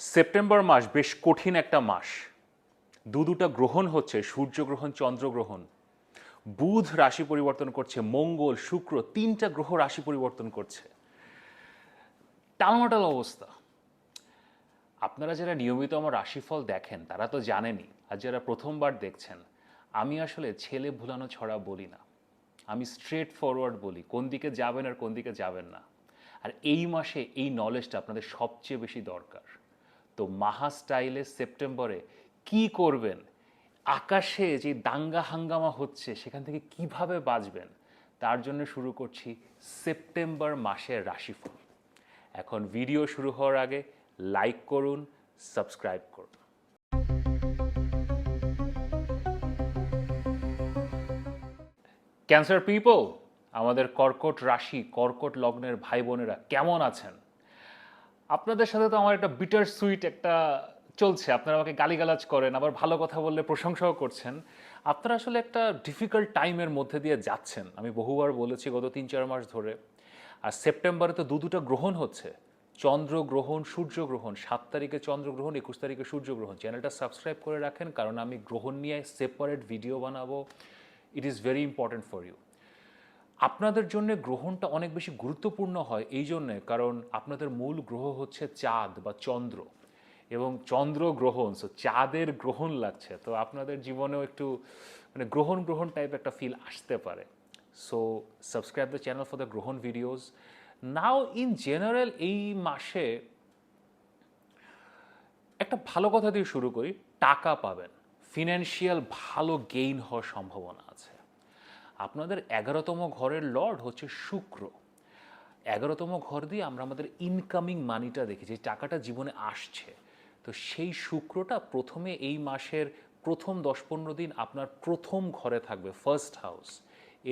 September মাস বেশ কঠিন একটা মাস। দু দুটা গ্রহণ হচ্ছে, সূর্যগ্রহণ, চন্দ্রগ্রহণ। বুধ রাশি পরিবর্তন করছে, মঙ্গল, শুক্র তিনটা গ্রহ রাশি পরিবর্তন করছে। টালমাটাল অবস্থা। আপনারা যারা নিয়মিত আমার রাশিফল দেখেন, তারা তো জানেনই, আর যারা প্রথমবার দেখছেন, আমি আসলে ছেলে ভুলানো ছড়া বলি না। আমি স্ট্রেট ফরওয়ার্ড বলি, কোন দিকে যাবেন আর কোন দিকে যাবেন না। আর এই মাসে এই নলেজটা আপনাদের সবচেয়ে বেশি দরকার। তো মাহা স্টাইলে সেপ্টেম্বরে কি করবেন? আকাশে যে দাঙ্গা হাঙ্গামা হচ্ছে, সেখান থেকে কীভাবে বাঁচবেন? তার জন্য শুরু করছি সেপ্টেম্বর মাসের রাশিফল। এখন ভিডিও শুরু হওয়ার আগে লাইক করুন সাবস্ক্রাইব করুন। ক্যান্সার পিপল আমাদের কর্কট রাশি, কর্কট লগ্নের ভাই বোনেরা কেমন আছেন? আপনাদের সাথে তো আমার একটা বিটার সুইট একটা চলছে। আপনারা আমাকে গালিগালাজ করেন, আবার ভালো কথা বললে প্রশংসাও করছেন। আপনারা আসলে একটা ডিফিকাল্ট টাইমের মধ্যে দিয়ে যাচ্ছেন। আমি বহুবার বলেছি গত তিন চার মাস ধরে। আর সেপ্টেম্বরে তো দু দুটা গ্রহণ হচ্ছে। চন্দ্রগ্রহণ সূর্যগ্রহণ সাত তারিখে চন্দ্রগ্রহণ একুশ তারিখে সূর্যগ্রহণ চ্যানেলটা সাবস্ক্রাইব করে রাখেন, কারণ আমি গ্রহণ নিয়ে সেপারেট ভিডিও বানাবো। It is very important for you আপনাদের জন্য গ্রহণটা অনেক বেশি গুরুত্বপূর্ণ হয় এই জন্যে, কারণ আপনাদের মূল গ্রহ হচ্ছে চাঁদ বা চন্দ্র। এবং চন্দ্র গ্রহণ সো চাঁদের গ্রহণ লাগছে, তো আপনাদের জীবনেও একটু মানে গ্রহণ গ্রহণ টাইপ একটা ফিল আসতে পারে। So subscribe the channel for the গ্রহণ ভিডিওস নাও ইন জেনারেল এই মাসে একটা ভালো কথা দিয়ে শুরু করি, টাকা পাবেন। ফিনান্সিয়াল ভালো গেইন হওয়ার সম্ভাবনা আছে। আপনাদের এগারোতম ঘরের লর্ড হচ্ছে শুক্র। এগারোতম ঘর দিয়ে আমরা আমাদের ইনকামিং মানিটা দেখি যে টাকাটা জীবনে আসছে। তো সেই শুক্রটা প্রথমে এই মাসের প্রথম দশ পনেরো দিন আপনার প্রথম ঘরে থাকবে ফার্স্ট হাউস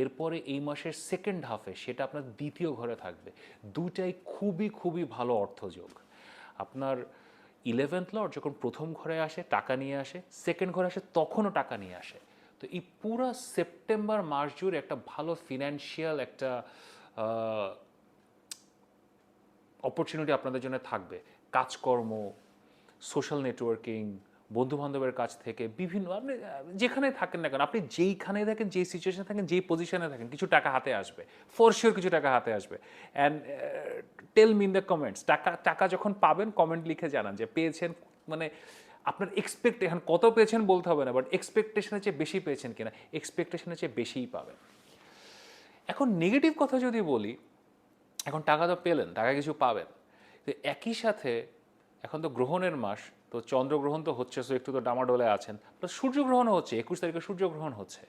এরপরে এই মাসের সেকেন্ড হাফে সেটা আপনার দ্বিতীয় ঘরে থাকবে। দুটাই খুবই খুবই ভালো অর্থযোগ। আপনার ইলেভেন্থ লর্ড যখন প্রথম ঘরে আসে, টাকা নিয়ে আসে সেকেন্ড ঘরে আসে, তখনও টাকা নিয়ে আসে। তো এই পুরো সেপ্টেম্বর মাস জুড়ে একটা ভালো ফিনান্সিয়াল একটা অপরচুনিটি আপনাদের জন্য থাকবে। কাজকর্ম সোশ্যাল নেটওয়ার্কিং বন্ধু বান্ধবের কাছ থেকে বিভিন্ন, আপনি যেখানে থাকেন না কেন, আপনি যেইখানে থাকেন, যেই সিচুয়েশনে থাকেন, যেই পজিশনে থাকেন, কিছু টাকা হাতে আসবে। ফর শিওর কিছু টাকা হাতে আসবে। And tell me in the comments টাকা টাকা যখন পাবেন কমেন্ট লিখে জানান যে পেয়েছেন মানে আপনার এক্সপেক্ট এখন কত পেয়েছেন বলতে হবে না বাট এক্সপেকটেশনের চেয়ে বেশি পেয়েছেন কিনা এক্সপেকটেশনের চেয়ে বেশিই পাবেন। এখন নেগেটিভ কথা যদি বলি, এখন টাকা তো পেলেন, টাকা কিছু পাবেন, তো একই সাথে এখন তো গ্রহণের মাস, তো চন্দ্রগ্রহণ তো হচ্ছে সো একটু তো ডামাডোলে আছেন প্লাস সূর্যগ্রহণও হচ্ছে, একুশ তারিখে সূর্যগ্রহণ হচ্ছে।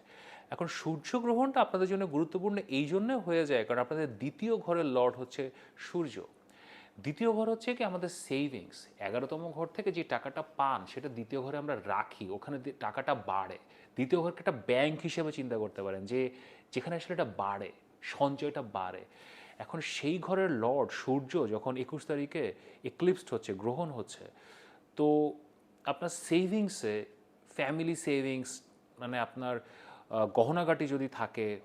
এখন সূর্যগ্রহণটা আপনাদের জন্য গুরুত্বপূর্ণ এই জন্য হয়ে যায়, কারণ আপনাদের দ্বিতীয় ঘরের লর্ড হচ্ছে সূর্য। দ্বিতীয় ঘর হচ্ছে কি আমাদের সেভিংস এগারোতম ঘর থেকে যে টাকাটা পান সেটা দ্বিতীয় ঘরে আমরা রাখি ওখানে টাকাটা বাড়ে। দ্বিতীয় ঘরকে একটা ব্যাংক হিসেবে চিন্তা করতে পারেন যে যেখানে আসলে এটা বাড়ে সঞ্চয়টা বাড়ে। এখন সেই ঘরের লর্ড সূর্য যখন একুশ তারিখে এক্লিপসড হচ্ছে গ্রহণ হচ্ছে তো আপনার সেভিংসে ফ্যামিলি সেভিংস মানে আপনার আহ, গহনাগাটি যদি থাকে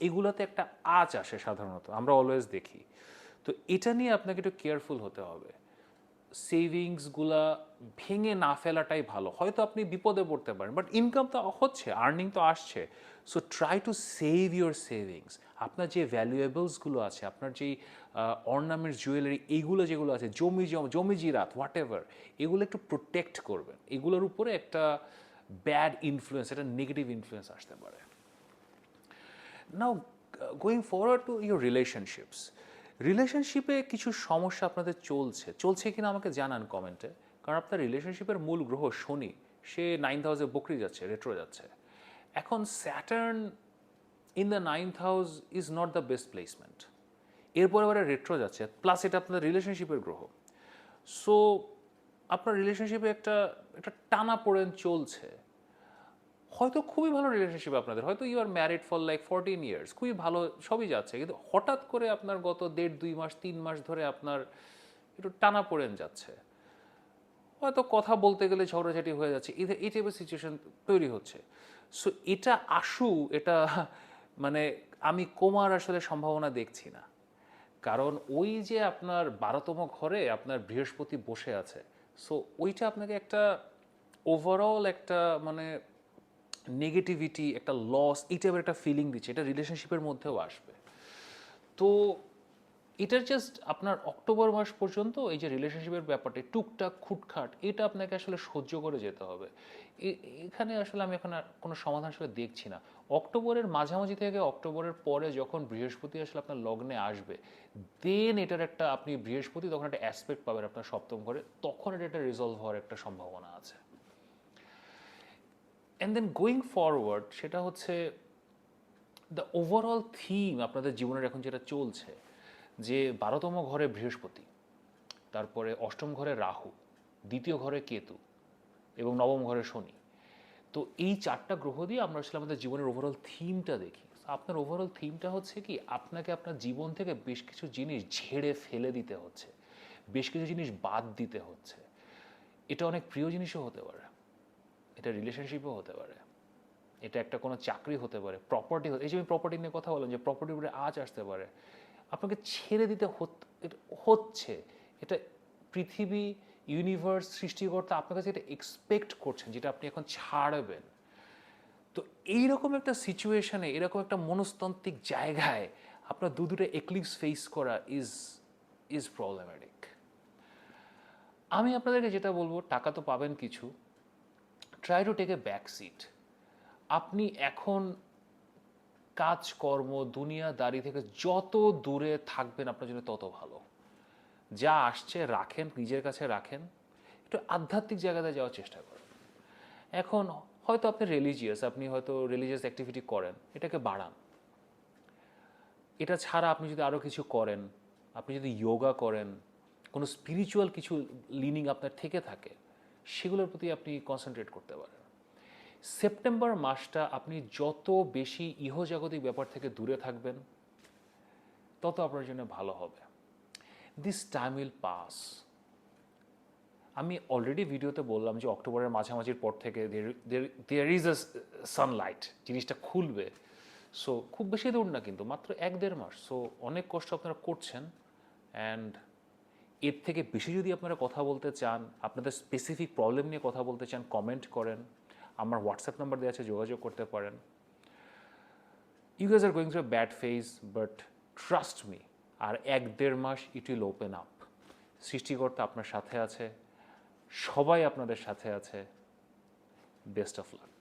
এগুলোতে একটা আঁচ আসে সাধারণত। আমরা অলওয়েজ দেখি। তো এটা নিয়ে আপনাকে একটু কেয়ারফুল হতে হবে। সেভিংসগুলা ভেঙে না ফেলাটাই ভালো। হয়তো আপনি বিপদে পড়তে পারেন বাট ইনকাম তো হচ্ছে আর্নিং তো আসছে। So try to save your savings আপনার যে ভ্যালুয়েবলসগুলো আছে, আপনার যেই অর্নামেন্টস জুয়েলারি এইগুলো যেগুলো আছে, জমি, জম জিরাত হোয়াট এভার এগুলো একটু প্রোটেক্ট করবেন। এগুলোর উপরে একটা ব্যাড ইনফ্লুয়েন্স একটা নেগেটিভ ইনফ্লুয়েন্স আসতে পারে। Now going forward to your relationships রিলেশনশিপে কিছু সমস্যা আপনাদের চলছে চলছে কিনা আমাকে জানান কমেন্টে কারণ আপনার রিলেশনশিপের মূল গ্রহ শনি, সে নাইন্থ হাউসে বকরি যাচ্ছে রেট্রো যাচ্ছে। এখন Saturn in the ninth house is not the best placement এরপরে এবারে রেট্রো যাচ্ছে প্লাস এটা আপনার রিলেশনশিপের গ্রহ। সো আপনার রিলেশনশিপে একটা একটা টানা পড়েন চলছে। হয়তো খুবই ভালো রিলেশনশিপ আপনাদের, হয়তো you are married for like fourteen years খুবই ভালো, সবই যাচ্ছে, কিন্তু হঠাৎ করে আপনার গত দেড়, দুই মাস, তিন মাস ধরে আপনার একটু টানা পড়েন যাচ্ছে। হয়তো কথা বলতে গেলে ঝগড়াঝাটি হয়ে যাচ্ছে, এই টাইপের সিচুয়েশন তৈরি হচ্ছে। সো এটা আসু, এটা মানে আমি কমার আসলে সম্ভাবনা দেখছি না। কারণ ওই যে আপনার বারোতম ঘরে আপনার বৃহস্পতি বসে আছে সো ওইটা আপনাকে একটা ওভারঅল একটা মানে নেগেটিভিটি একটা লস এই টাইপের একটা ফিলিং দিচ্ছে, এটা রিলেশনশিপের মধ্যেও আসবে। তো এটার জাস্ট আপনার অক্টোবর মাস পর্যন্ত এই যে রিলেশনশিপের ব্যাপারটা টুকটাক, খুটখাট, এটা আপনাকে আসলে সহ্য করে যেতে হবে। এখানে আসলে আমি এখন আর কোনো সমাধান আসলে দেখছি না। অক্টোবরের মাঝামাঝি থেকে অক্টোবরের পরে যখন বৃহস্পতি আসলে আপনার লগ্নে আসবে দেন এটার একটা, আপনি বৃহস্পতি তখন একটা অ্যাসপেক্ট পাবেন আপনার সপ্তম ঘরে, তখন এটা একটা রিজলভ হওয়ার একটা সম্ভাবনা আছে। অ্যান্ড দেন গোয়িং ফরওয়ার্ড সেটা হচ্ছে দ্য ওভারঅল থিম আপনাদের জীবনের এখন যেটা চলছে, যে বারোতম ঘরে বৃহস্পতি, তারপরে অষ্টম ঘরে রাহু, দ্বিতীয় ঘরে কেতু এবং নবম ঘরে শনি। তো এই চারটা গ্রহ দিয়ে আমরা আসলে আমাদের জীবনের ওভারঅল থিমটা দেখি। আপনার ওভারঅল থিমটা হচ্ছে কি, আপনাকে আপনার জীবন থেকে বেশ কিছু জিনিস ঝেড়ে ফেলে দিতে হচ্ছে, বেশ কিছু জিনিস বাদ দিতে হচ্ছে। এটা অনেক প্রিয় জিনিসও হতে পারে। এটা রিলেশনশিপও হতে পারে। এটা একটা কোনো চাকরি হতে পারে প্রপার্টি এই যে আমি প্রপার্টি নিয়ে কথা বললাম যে প্রপার্টির উপরে আজ আসতে পারে, আপনাকে ছেড়ে দিতে হচ্ছে। এটা পৃথিবী ইউনিভার্স সৃষ্টিকর্তা আপনার কাছে এটা এক্সপেক্ট করছেন, যেটা আপনি এখন ছাড়বেন। তো এইরকম একটা সিচুয়েশনে এরকম একটা মনস্তান্ত্রিক জায়গায় আপনার দু দুটো এক্লিপস ফেস করা ইজ ইজ প্রবলেম্যাটিক আমি আপনাদেরকে যেটা বলব, টাকা তো পাবেন কিছু try to take a back seat আপনি এখন কাজকর্ম দুনিয়াদারি থেকে যত দূরে থাকবেন, আপনার জন্য তত ভালো। যা আসছে, রাখেন, নিজের কাছে রাখেন, একটু আধ্যাত্মিক জায়গাতে যাওয়ার চেষ্টা করেন। এখন হয়তো আপনি রিলিজিয়াস আপনি হয়তো রিলিজিয়াস অ্যাক্টিভিটি করেন, এটাকে বাড়ান। এটা ছাড়া আপনি যদি আরও কিছু করেন, আপনি যদি যোগা করেন, কোনো স্পিরিচুয়াল কিছু লিনিং আপনার থেকে থাকে সেগুলোর প্রতি আপনি কনসেন্ট্রেট করতে পারেন। সেপ্টেম্বর মাসটা আপনি যত বেশি ইহজাগতিক ব্যাপার থেকে দূরে থাকবেন, তত আপনার জন্য ভালো হবে। দিস টাইম উইল পাস আমি অলরেডি ভিডিওতে বললাম যে অক্টোবরের মাঝামাঝির পর থেকে দেয়ার ইজ আ সানলাইট জিনিসটা খুলবে। সো খুব বেশি দূর না কিন্তু, মাত্র এক দেড় মাস। সো অনেক কষ্ট আপনারা করছেন অ্যান্ড এর থেকে বেশি যদি আপনারা কথা বলতে চান, আপনাদের স্পেসিফিক প্রবলেম নিয়ে কথা বলতে চান কমেন্ট করেন। আমার হোয়াটসঅ্যাপ নাম্বার দেওয়া আছে, যোগাযোগ করতে পারেন। You guys are going through bad phase but trust me আর এক দেড় মাস ইট উইল ওপেন আপ সৃষ্টিকর্তা আপনার সাথে আছে, সবাই আপনাদের সাথে আছে। Best of luck